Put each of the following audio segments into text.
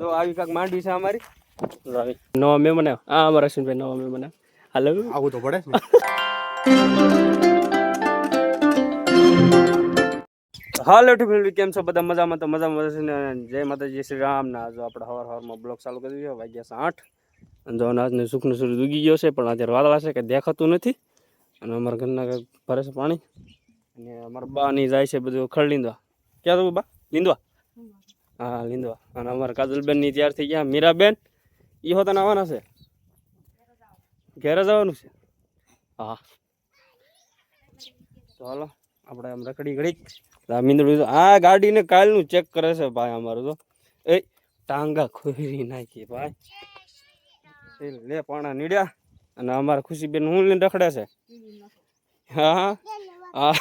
તો આવી કાંક માંડવી છે અમારી. નવા મેં મને આ અમારા અશ્વિનભાઈ નવા મેં મને હાલો. આવું તો પડે હાલો ટીફિન કેમ છો? બધા મજામાં? તો મજામાં છે ને? જય માતાજી શ્રી રામ. ના જો આપણે હવાર હવારમાં બ્લોગ ચાલુ કરી દીધો. વાગ્યા છે આઠ. અને જો આજને સુખનું સૂર્ય ઉગી ગયો છે પણ અત્યારે વાદળા છે કે દેખાતું નથી. અને અમારા ઘરના કંઈક ભરે છે પાણી. અને અમારા બા ની જાય છે બધું ખડ લીંદવા. ક્યાં તો બા લીંદવા? હા, લીંદવા. અને અમારા કાજલબેનની તૈયાર થઈ ગયા. મીરાબેન એ તને આવવાના છે? ઘેરે જવાનું છે? હા. ચાલો, આપણે આમ રખડી ઘડીક. આ મીંદડું આ ગાડીને કાલનું ચેક કરે છે ભાઈ અમારું તો. એ, ટાંગા ખોરી નાખી ભાઈ. લે પાણા નીડ્યા. અને અમારા ખુશીબેન હું લઈને રખડે છે? હા હા.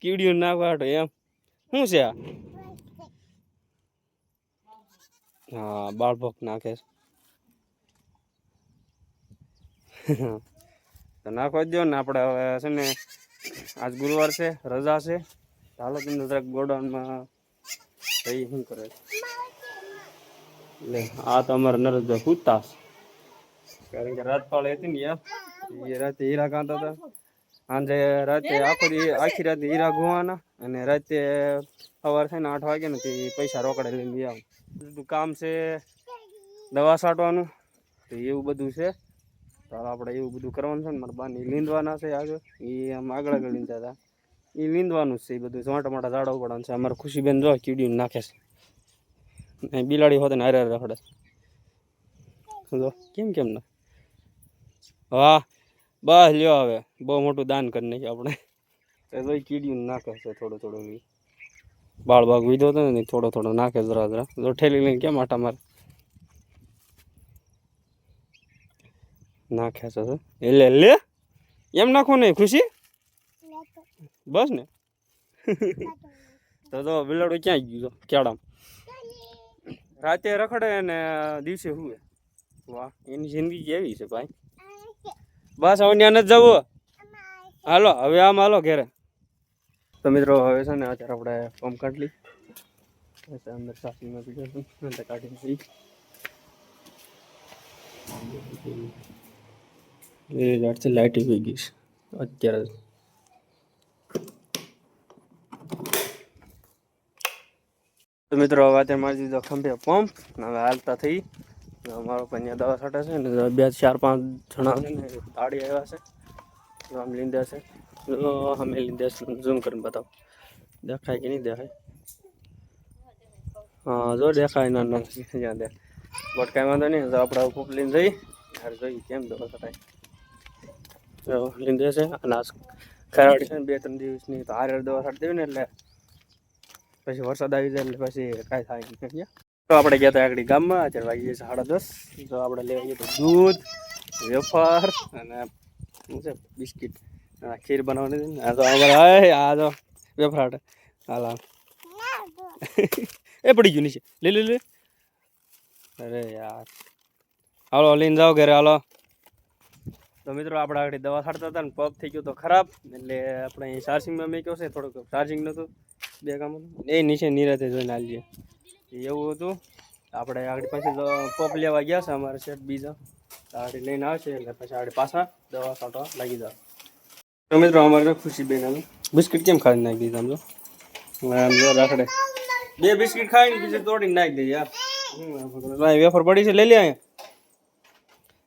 કીડિયું ના વાટો એમ. શું છે આ? હા બાળભોગ નાખે તો નાખવા જ ને આપણે હવે છે ને, આજ ગુરુવાર છે, રજા છે. ચાલો તમને જરાક ગોડાઉનમાં કઈ શું કરે એટલે આ તો અમારે નરેશભાઈ હુતા કારણ કે રાત હતી ને યાર. એ રાતે હીરા કાંતા હતા. સાંજે રાતે આખો આખી રાતે હીરા ગોવાના અને રાતે સવાર થાય ને આઠ વાગે ને પૈસા રોકડે લઈને આવું બધું કામ છે, દવા છાંટવાનું, તો એવું બધું છે. તો આપણે એવું બધું કરવાનું છે ને, મારા બાની લીંદવાના છે આગળ એ આમ આગળ આગળ લીંદતા હતા. એ લીંદવાનું છે એ બધું. મોટા મોટા ઝાડો પડવાનું છે. અમારે ખુશીબેન જો કીડીયું નાખે છે. ને બિલાડી હોત ને હારે રખડે. જો, કેમ કેમ ના? વાહ, બસ લ્યો હવે. બહુ મોટું દાન કરી નાખ્યું આપણે. તો કીડીયું નાખે છે થોડું થોડું. બાળ બાગ વીધો હતો ને થોડો થોડો નાખે જરા જરા. જો ઠેલી લઈને કેમ આટા મારે? નાખ્યા છે તો. એ લે. એમ નાખો ને ખુશી? બસ ને? તો તો બિલાડું ક્યાં ગયું કેળામાં. રાતે રખડે અને દિવસે હુએ વાહ એની જિંદગી કેવી છે ભાઈ? બસ હવે ત્યાં નથી જવું. હાલો હવે આમ હાલો ઘેરે. તો મિત્રો હવે છે ને અત્યારે આપણે ફોર્મ કાઢલી લઈ અંદર સાસરીમાં બીજો અંદર કાઢી લઈ જાડથી લાઇટ ઉઈ ગઈ છે. અત્યારે. તો મિત્રો હવે અત્યારે મારી દીધો ખંભે પંપ હવે હાલતા થઈ. અમારો પણ દવા છાંટે છે ને બે ચાર પાંચ જણા છે ને તાળી આવ્યા છે. આમ લીંદા છે. તો અમે છે ઝૂમ કરીને બતાવો દેખાય કે નહીં દેખાય હા જો દેખાય ના ના જ્યાં દે બટ કાંઈ વાંધો નહીં તો આપણે ઉપપ લઈને જઈ યાર જોઈ કેમ દવા છટાય તો લીંદે છે અને આ ખરાડી છે બે ત્રણ દિવસની તો હારે દવા છાંટી દેવી ને એટલે પછી વરસાદ આવી જાય એટલે પછી કાંઈ થાય નહીં? તો આપણે ગયા હતા આગળ ગામમાં અત્યારે વાગી જશે સાડા દસ તો આપણે લેવા જઈએ તો દૂધ વેફર અને શું છે બિસ્કિટ ખીર બનાવવાની આ તો અમારે આ તો વેફરાટ હાલ. એ પડી ગયું નીચે. લે લે લે. અરે યાર. હાલો, લઈને જાઓ ઘરે, હાલો. તો મિત્રો, આપણે આગળ દવા છાંટતા હતા ને, પગ થઈ ગયો તો ખરાબ. એટલે આપણે અહીં ચાર્જિંગમાં મેં કહ્યું છે, થોડુંક ચાર્જિંગ નહોતું બે કામ એ નીચે નિરાતે જોઈને આવીએ એવું હતું. આપણે આગળ તો પપ લેવા ગયા છે અમારે સેટ બીજા. આગળ લઈને આવશે, એટલે પછી આગળ પાછા દવા છાંટવા લાગી જાવ તો મિત્રો, અમારે ખુશી બેન આનું બિસ્કિટ કેમ ખાઈ નાખી દીધા આમ જો આમ જો રાખડે. બે બિસ્કિટ ખાઈને બીજું તોડીને નાખી દઈએ, યાર. વેફર પડી છે, લઈ લે અહીંયા.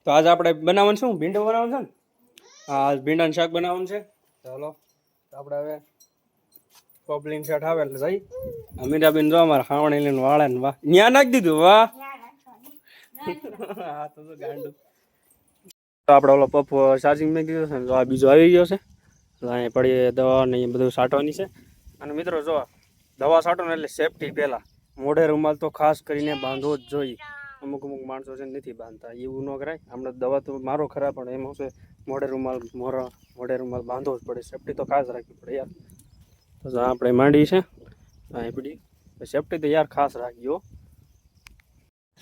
તો આજ આપણે બનાવવાનું શું? ભીંડો બનાવવાનું છે ને? હા, આજ ભીંડાનું શાક બનાવવાનું છે. ચાલો આપણે હવે પબલિંગ શર્ટ આવે એટલે જઈ. અમીરાબેન જો અમારે ખાવણી લઈને વાળે ને વાહ. ન્યા નાખી દીધું, વાહ. હા, તો ગાંડું. આપણે ઓલો પપ ચાર્જિંગ મેં કીધું છે તો આ બીજો આવી ગયો છે. તો અહીંયા પડી દવા ને એ બધું સાટવાની છે. અને મિત્રો જો, દવા સાટો ને એટલે સેફટી પહેલાં. મોઢે રૂમાલ તો ખાસ કરીને બાંધવો જ જોઈએ. અમુક અમુક માણસો છે નથી બાંધતા. એવું ન કરાય. હમણાં દવા તો મારો ખરા, પણ એમાં છે મોઢે રૂમાલ મોરા મોઢે રૂમાલ બાંધવો જ પડે. સેફટી તો ખાસ રાખવી પડે યાર. તો આપણે માંડી છે. અહીં પડી. સેફટી તો યાર ખાસ રાખજો.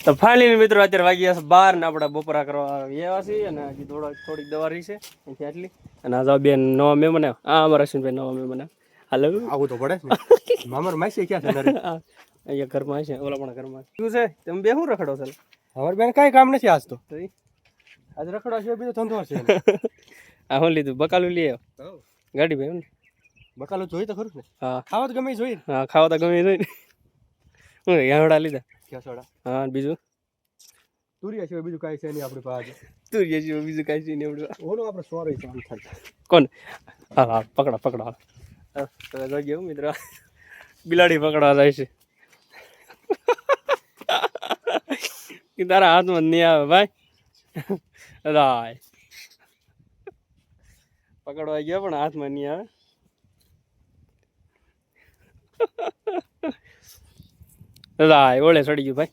તો ફાઇનલી મિત્રો અત્યારે વાગ્યા છે બાર ને આપણે બપોરા કરવા આવ્યા છીએ અને હજી થોડા થોડીક દવા રહી છે અહીંથી આટલી. અને આ જો બેન નવા મેં મને હા અમારા અશ્વિનભાઈ નવા મેં મને હાલો. આવું તો પડે ને. મામર માસી ક્યાં છે અહીંયા ઘરમાં છે ઓલા પણ ઘરમાં. શું છે? તમે બે શું રખડો છો? અમારે બેન કાંઈ કામ નથી આજ તો? આજ રખડવા છે બીજો ધંધો છે આ હું લીધું? બકાલું લઈ આવ્યો. ગાડી ભાઈ ને? બકાલો જોઈ તો ખરું ને. હા. ખાવા તો ગમે એ જોઈએ હા ખાવા તો ગમે જોઈ હું યાવડા લીધા. હા બીજું? તુરિયા સિવાય બીજું કાંઈ છે નહીં આપણી પાસે તું જે બીજું કાંઈ છે નહીં એવડું ઓલો આપણે સોરી ચાલુ થાય. કોણ? હા હા પકડા પકડા હા, ગયો મિત્ર? બિલાડી પકડવા જાય છે. કે તારા હાથમાં નહીં આવે ભાઈ. રાય. પકડવા ગયો પણ હાથમાં નહીં આવે. રાય ઓળે ચડી ગયું ભાઈ.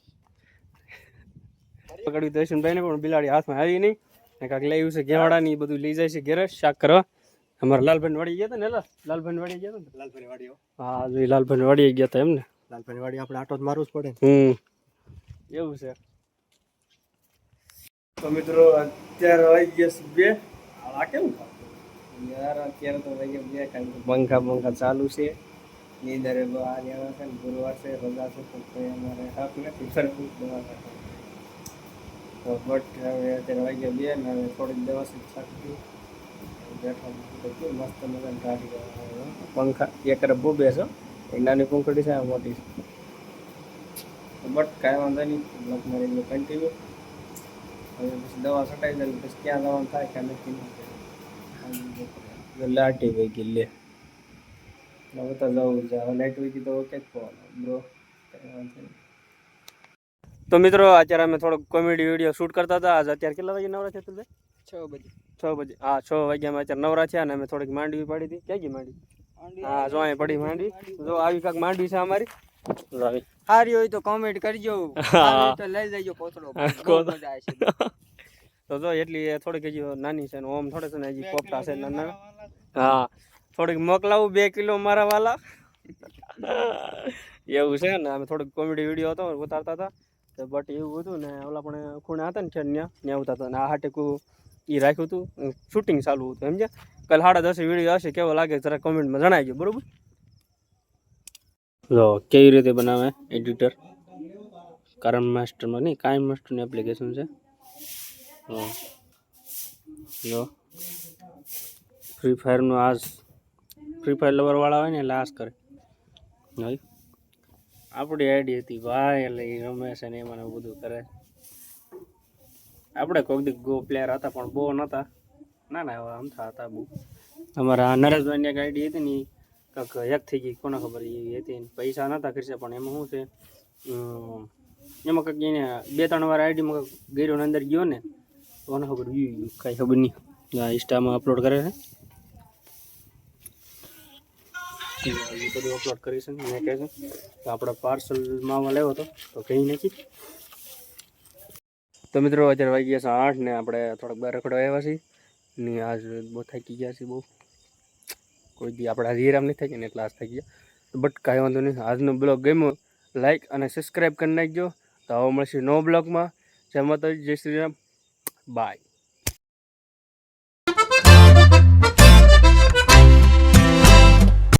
પકડ્યું દર્શનભાઈ ને પણ બિલાડી હાથમાં આવી નહીં. ને કાંઈક લાવ્યું છે ઘેવાડા ની બધું લઈ જાય છે ઘેરે શાક કરવા. અમારા લાલભાઈ વાડી ગયા હતા ને લાલભાઈ વાડી ગયા હતા ને? લાલભાઈ વાડીઓ હા. જો લાલભાઈ વાડી ગયા હતા એમ ને. લાલભાઈ વાડી આપણે આટો જ મારવું જ પડે હમ. એવું છે. તો મિત્રો અત્યારે આવી ગયા છે બે. આ કેમ યાર અત્યારે તો ભાઈ બે કારણ કે પંખા પંખા ચાલુ છે. નીંદરે બહાર આવ્યા છે ગુરુવાર છે રજા છે તો કોઈ અમારે હક નથી. સરખું દવા. તો બટ હવે અત્યારે વાગ્યા બે ને હવે થોડીક દવા છે બેઠા મસ્ત મજાનું કાઢી પંખા એક રબ બેસો એ નાની પંખડી છે આ મોટી છે. બટ કાંઈ વાંધો નહીં બ્લોક મારી ગયો કન્ટિન્યુ હવે પછી દવા છટાઈ જાય પછી ક્યાં જવાનું થાય ક્યાં નથી લાટી વહી ગઈ લે. હવે તો જવું છે હવે લાઈટ વહી તો ઓકે જ પોવાનું બ્રો કાંઈ વાંધો નહીં તો મિત્રો અત્યારે અમે થોડોક કોમેડી વીડિયો શૂટ કરતા હતા. આજે અત્યારે કેટલા વાગે નવરા છે તું છ બજે છ બજે હા છ વાગ્યા અમે અત્યારે નવરા છે અને અમે થોડીક માંડવી પાડી હતી. ક્યાં ગઈ માંડવી? હા જો અહીં પડી માંડવી. જો આવી કાંક માંડવી છે અમારી. સારી હોય તો કોમેન્ટ કરજો. તો લઈ જજો કોથળો તો જો એટલી થોડીક હજી નાની છે ને ઓમ થોડે છે ને હજી પોપટા છે નાના. હા. થોડીક મોકલાવું બે કિલો મારા વાલા. એવું છે ને અમે થોડીક કોમેડી વીડિયો હતો ઉતારતા હતા. તો બટ એવું હતું ને ઓલા પણ ખૂણા હતા ને છે ત્યાં ત્યાં ઉતારતા હતા. ને આ હાટેકું એ રાખ્યું હતું શૂટિંગ ચાલુ હતું સમજ્યા કાલે સાડા દસે વીડિયો હશે કેવો લાગે જરા કોમેન્ટમાં જણાવજો બરોબર? જો કેવી રીતે બનાવે એડિટર કરમ માસ્ટરમાં નહીં કાયમ માસ્ટરની એપ્લિકેશન છે. હા. જો. ફ્રી ફાયરનો આજ ફ્રી ફાયર લવરવાળા હોય ને આજ કરે. ભાઈ આપણી આઈડી હતી ભાઈ, એટલે એ રમે છે ને એમાં બધું કરે આપણે કોઈક દી ગો પ્લેયર હતા, પણ બહુ નહોતા ના ના એવા થતા હતા બહુ. અમારા નરેશભાઈની એક આઈડી હતી ને કંઈક એક થઈ ગઈ, કોને ખબર એવી હતી પૈસા નહોતા ખર્ચા પણ એમાં શું છે એમાં કંઈક એને બે, ત્રણ વાર આઈડીમાં ગેરો અંદર ગયો ને કોને ખબર વ્યૂ કાંઈ ખબર નહીં. ઇન્સ્ટામાં અપલોડ કરે છે. એ બધું અપલોડ કરીશું મેં કહે છે તો આપણે પાર્સલમાં લેવો હતો, તો કંઈ નથી. તો મિત્રો, અત્યારે વાગી ગયા છે આઠ ને આપણે થોડાક બહાર રખડવા આવ્યા છીએ. ને આજ બહુ થાકી ગયા છીએ બહુ. કોઈ દી આપણે આજે આરામ નહીં થાય ને એટલે આજ થાકી ગયા. બટ કાંઈ વાંધો નહીં. આજનો બ્લોગ ગમ્યો, લાઈક અને સબસ્ક્રાઈબ કરી નાખજો. તો હવે મળશે નવો બ્લોગમાં. જય માતાજી, જય શ્રી રામ. બાય.